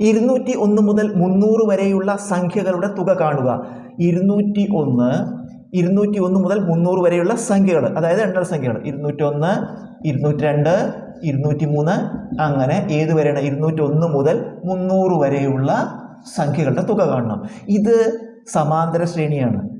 ഇരുന്നൂറ്റി ഒന്ന് മുതൽ മുന്നൂറ് വരെയുള്ള സംഖ്യകളുടെ തുക കാണുക. ഇരുന്നൂറ്റി ഒന്ന് ഇരുന്നൂറ്റി ഒന്ന് മുതൽ മുന്നൂറ് വരെയുള്ള സംഖ്യകൾ. അതായത് എണ്ണൽ സംഖ്യകൾ. ഇരുന്നൂറ്റി ഒന്ന് ഇരുന്നൂറ്റി രണ്ട് ഇരുന്നൂറ്റി മൂന്ന് അങ്ങനെ ഏത് വരെയാണ്? ഇരുന്നൂറ്റി ഒന്ന് മുതൽ മുന്നൂറ് വരെയുള്ള സംഖ്യകളുടെ തുക കാണണം. ഇത് സമാന്തര ശ്രേണിയാണ്.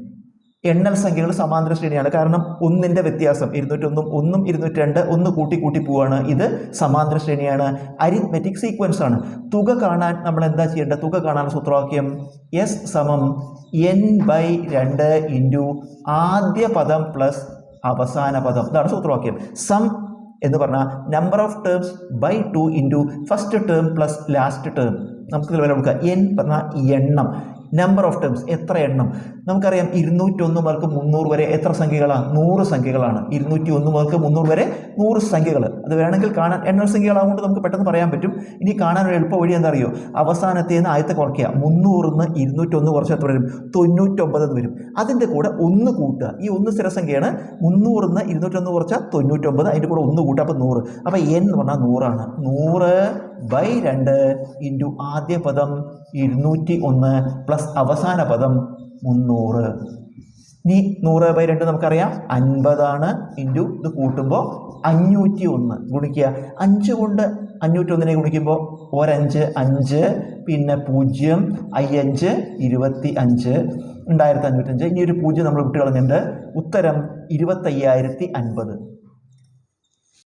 എണ്ണൽ സംഖ്യകൾ സമാന്തര ശ്രേണിയാണ്. കാരണം ഒന്നിന്റെ വ്യത്യാസം ഇരുന്നൂറ്റൊന്നും ഒന്നും ഇരുന്നൂറ്റി രണ്ട് ഒന്ന് കൂട്ടി കൂട്ടി പോവാണ്. ഇത് സമാന്തര ശ്രേണിയാണ്. അരിത്മെറ്റിക് സീക്വൻസ് ആണ്. തുക കാണാൻ നമ്മൾ എന്താ ചെയ്യേണ്ടത്? തുക കാണാൻ സൂത്രവാക്യം എസ് സമം എൻ ബൈ രണ്ട് ഇന്റു ആദ്യ പദം പ്ലസ് അവസാന പദം. ഇതാണ് സൂത്രവാക്യം. സം എന്ന് പറഞ്ഞാൽ number of terms by two into first term plus last term നമുക്ക് വില കൊടുക്കുക എൻ പറഞ്ഞാൽ എണ്ണം. നമ്പർ ഓഫ് ടേംസ് എത്ര എണ്ണം? നമുക്കറിയാം ഇരുന്നൂറ്റൊന്ന് മുതൽക്ക് മുന്നൂറ് വരെ എത്ര സംഖ്യകളാണ് നൂറ് സംഖ്യകളാണ്. ഇരുന്നൂറ്റി ഒന്ന് മുതൽക്ക് മുന്നൂറ് വരെ നൂറ് സംഖ്യകൾ അത് വേണമെങ്കിൽ കാണാൻ എണ്ണൽ സംഖ്യകളാകൊണ്ട് നമുക്ക് പെട്ടെന്ന് പറയാൻ പറ്റും. ഇനി കാണാൻ ഒരു എളുപ്പ വഴി എന്താ അറിയോ അവസാനത്തേന്ന് ആദ്യത്തെ കുറയ്ക്കുക. മുന്നൂറിന്ന് ഇരുന്നൂറ്റൊന്ന് കുറച്ച് എത്ര വരും? തൊണ്ണൂറ്റൊമ്പത് എന്ന് വരും. അതിന്റെ കൂടെ ഒന്ന് കൂട്ടുക. ഈ ഒന്ന് സ്ഥിരസംഖ്യയാണ് മുന്നൂറിന്ന് ഇരുന്നൂറ്റൊന്ന് കുറച്ചാൽ തൊണ്ണൂറ്റൊമ്പത് അതിന്റെ കൂടെ ഒന്ന് കൂട്ടുക. അപ്പോൾ നൂറ്. അപ്പോൾ എൻ എന്ന് പറഞ്ഞാൽ നൂറാണ്. നൂറ് ബൈ രണ്ട് ഇന്റു ആദ്യ പദം ഇരുന്നൂറ്റി ഒന്ന് പ്ലസ് അവസാന പദം മുന്നൂറ്. നീ നൂറ് ബൈ രണ്ട് നമുക്കറിയാം. അൻപതാണ് ഇന്റു ഇത് കൂട്ടുമ്പോൾ അഞ്ഞൂറ്റി ഒന്ന് ഗുണിക്കുക. അഞ്ച് കൊണ്ട് അഞ്ഞൂറ്റി ഒന്നിനെ ഗുണിക്കുമ്പോൾ ഒരഞ്ച് അഞ്ച് പിന്നെ പൂജ്യം അയ്യഞ്ച് ഇരുപത്തി അഞ്ച് രണ്ടായിരത്തി അഞ്ഞൂറ്റഞ്ച് ഇനി ഒരു പൂജ്യം നമ്മൾ വിട്ട് കളഞ്ഞിട്ടുണ്ട്. ഉത്തരം ഇരുപത്തയ്യായിരത്തി അൻപത്.